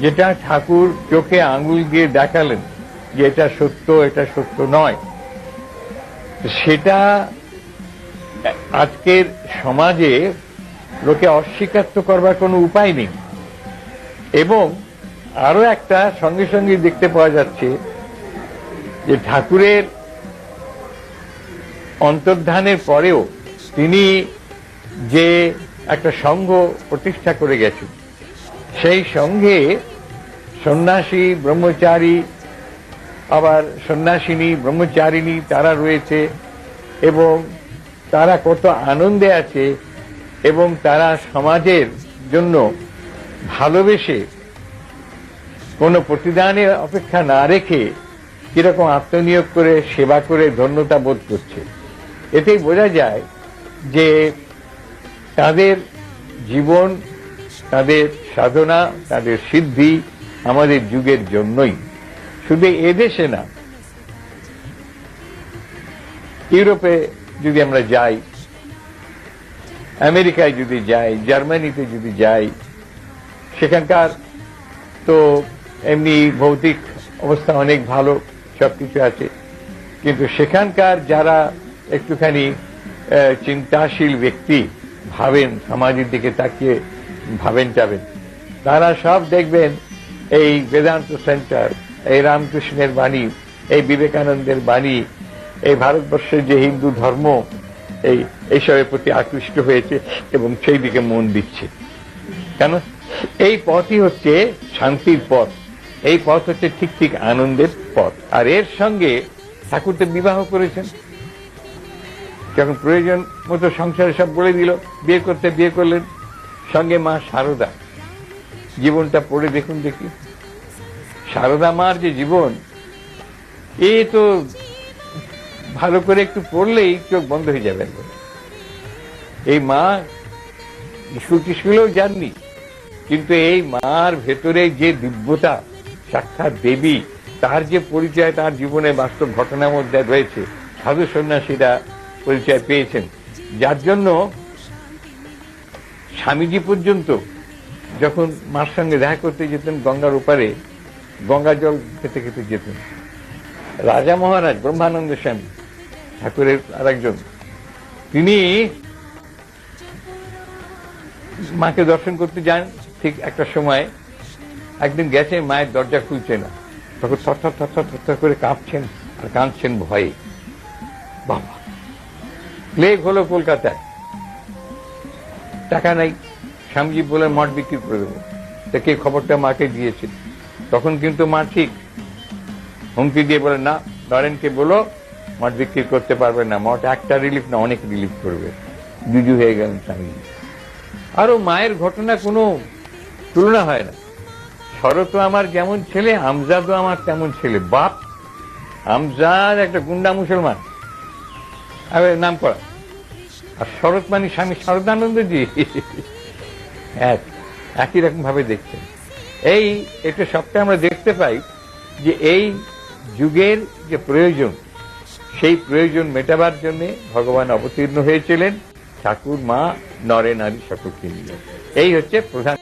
যেটা ঠাকুর চোখে আঙুল দিয়ে দেখালেন যে এটা সত্য এটা সত্য নয়। সেটা আজকের সমাজে লোকে অস্বীকার তো করবার কোনো উপায় নেই। এবং আরও একটা সঙ্গে সঙ্গে দেখতে পাওয়া যাচ্ছে যে ঠাকুরের অন্তর্ধানের পরেও তিনি যে একটা সংঘ প্রতিষ্ঠা করে গেছেন, সেই সঙ্গে সন্ন্যাসী, ব্রহ্মচারী, আবার সন্ন্যাসিনী, ব্রহ্মচারিণী তারা রয়েছে এবং তারা কত আনন্দে আছে এবং তারা সমাজের জন্য ভালোবেসে কোনো প্রতিদানের অপেক্ষা না রেখে কীরকম আত্মনিয়োগ করে, সেবা করে ধন্যতা বোধ করছে। এতেই বোঝা যায় যে তাদের জীবন, তাদের সাধনা, তাদের সিদ্ধি আমাদের যুগের জন্যই। শুধু এদেশে না, ইউরোপে যদি আমরা যাই, আমেরিকায় যদি যাই, জার্মানিতে যদি যাই, সেখানকার তো এমনি ভৌতিক অবস্থা অনেক ভালো, সবকিছু আছে। কিন্তু সেখানকার যারা একটুখানি চিন্তাশীল ব্যক্তি, ভাবেন, সমাজের দিকে তাকিয়ে ভাবেন যাবেন তারা সব দেখবেন এই বেদান্ত সেন্টার এই রামকৃষ্ণের বাণী, এই বিবেকানন্দের বাণী, এই ভারতবর্ষের যে হিন্দু ধর্ম, এই এইসবের প্রতি আকৃষ্ট হয়েছে এবং সেই দিকে মন দিচ্ছে। কেন? এই পথই হচ্ছে শান্তির পথ। এই পথ হচ্ছে ঠিক ঠিক আনন্দের পথ। আর এর সঙ্গে ঠাকুর তো বিবাহ করেছেন। যখন প্রয়োজন মতো সংসারে সব বলে দিল, বিয়ে করতে বিয়ে করলেন। সঙ্গে মা সারদা। জীবনটা পড়ে দেখুন দেখি সারদা মার যে জীবন, এ তো ভালো করে একটু পড়লেই চোখ বন্ধ হয়ে যাবে একবার। এই মা স্কুল টিস্কুলেও যাননি কিন্তু এই মার ভেতরে যে দিব্যতা, সাক্ষাৎ দেবী, তার যে পরিচয়, তার জীবনে বাস্তব ঘটনার মধ্যে রয়েছে, সাধু সন্ন্যাসীরা পরিচয় পেয়েছেন যার জন্য স্বামীজি পর্যন্ত যখন মার সঙ্গে দেখা করতে যেতেন গঙ্গার ওপারে, গঙ্গা জল খেতে খেতে যেতেন রাজা মহারাজ, ব্রহ্মানন্দ স্বামী, ঠাকুরের আরেকজন, তিনি মাকে দর্শন করতে যান ঠিক একটা সময়। একদিন গেছে, মায়ের দরজা খুলছে না। তখন থরথর থরথর থরথর করে কাঁপছেন আর কাঁদছেন ভয়ে। বাবা প্লেগ হলো কলকাতায়। টাকা নাই। স্বামীজি বলে মঠ বিক্রি করে দেবো। তা কে খবরটা মাকে দিয়েছিল? তখন কিন্তু মা ঠিক হুমকি দিয়ে বলে না, নরেনকে বলো, মঠ বিক্রি করতে পারবে না। মঠ একটা রিলিফ না, অনেক রিলিফ করবে। জুজু হয়ে গেলেন স্বামীজি। আরও মায়ের ঘটনা কোনো তুলনা হয় না। শরৎ আমার যেমন ছেলে আমজাদও আমার তেমন ছেলে। বাপ, আমজাদ একটা গুন্ডা মুসলমান। নাম করা আর শরৎ মানে স্বামী শরদানন্দজি এক, একই রকম ভাবে দেখছেন। এই এটা সবটা আমরা দেখতে পাই যে এই যুগের যে প্রয়োজন, সেই প্রয়োজন মেটাবার জন্য ভগবান অবতীর্ণ হয়েছিলেন, ঠাকুর মা নরেন নারী সকলকে নিয়ে এই হচ্ছে প্রধান